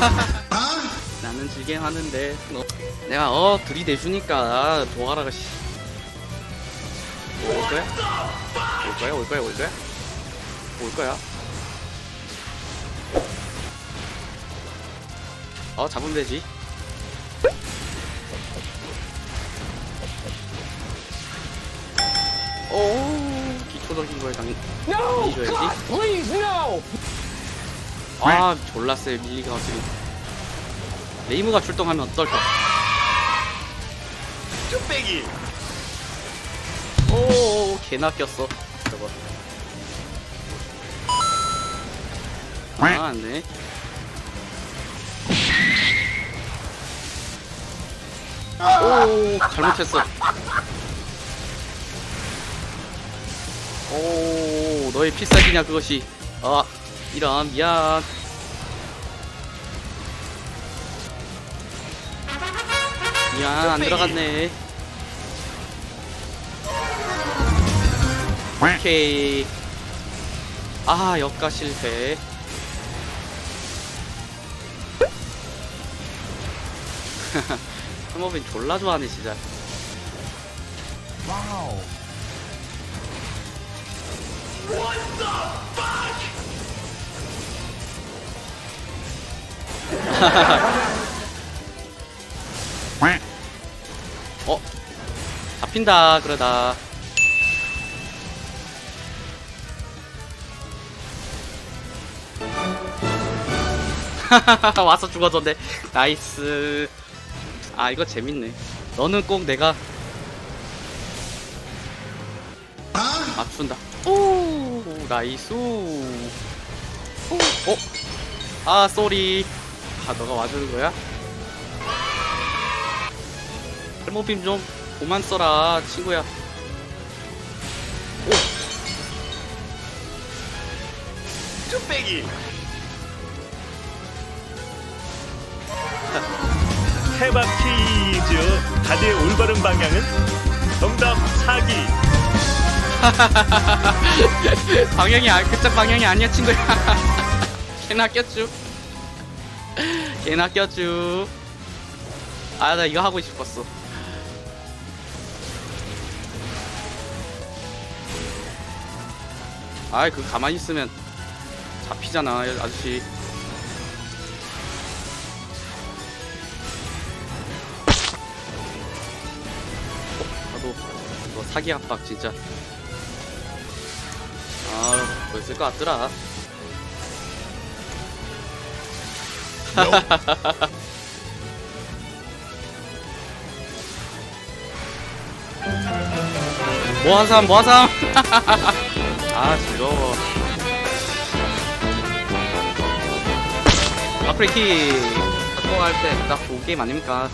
나는 즐긴 하는데 너 내가 어 들이대주니까 도와라가 씨. 올 거야? 올 거야? 올 거야? 올 거야? 올 거야? 어 잡으면 되지. 오 기초적인 거에 당연히 No! 이줘야지. God, please, no! 아 졸라 세 밀리가 지금 레이무가 출동하면 어떨까? 쭈빼기! 오 개나 꼈어. 저거. 아 안네. 오 잘못했어. 오 너의 필살기냐 그것이. 아 이런 미안. 미안 안 들어갔네. 오케이. 아 역가 실패. 스모빈 졸라 좋아하네 진짜. Wow. 어? 잡힌다 그러다. 와서 죽어졌네. 나이스. 아 이거 재밌네. 너는 꼭 내가 맞춘다. 오 나이스. 오, 어? 아 쏘리 아 너가 와주는 거야? 탈모빔 좀 그만 써라 친구야. 쭈빼기! 해바 퀴즈. 다들 올바른 방향은 정답 사기. 방향이 아, 그쪽 방향이 아니야 친구야. 걔나 꼈쥬 걔나 꼈쥬 아 나 이거 하고 싶었어. 아이 그 가만히 있으면 잡히잖아 아저씨. 어, 나도 이거 사기 압박 진짜. 아, 뭐 있을 것 같더라. 사람, 뭐한 사람? 아, 즐거워. 아프리키, 학교 갈때 딱 좋은 게임 아닙니까?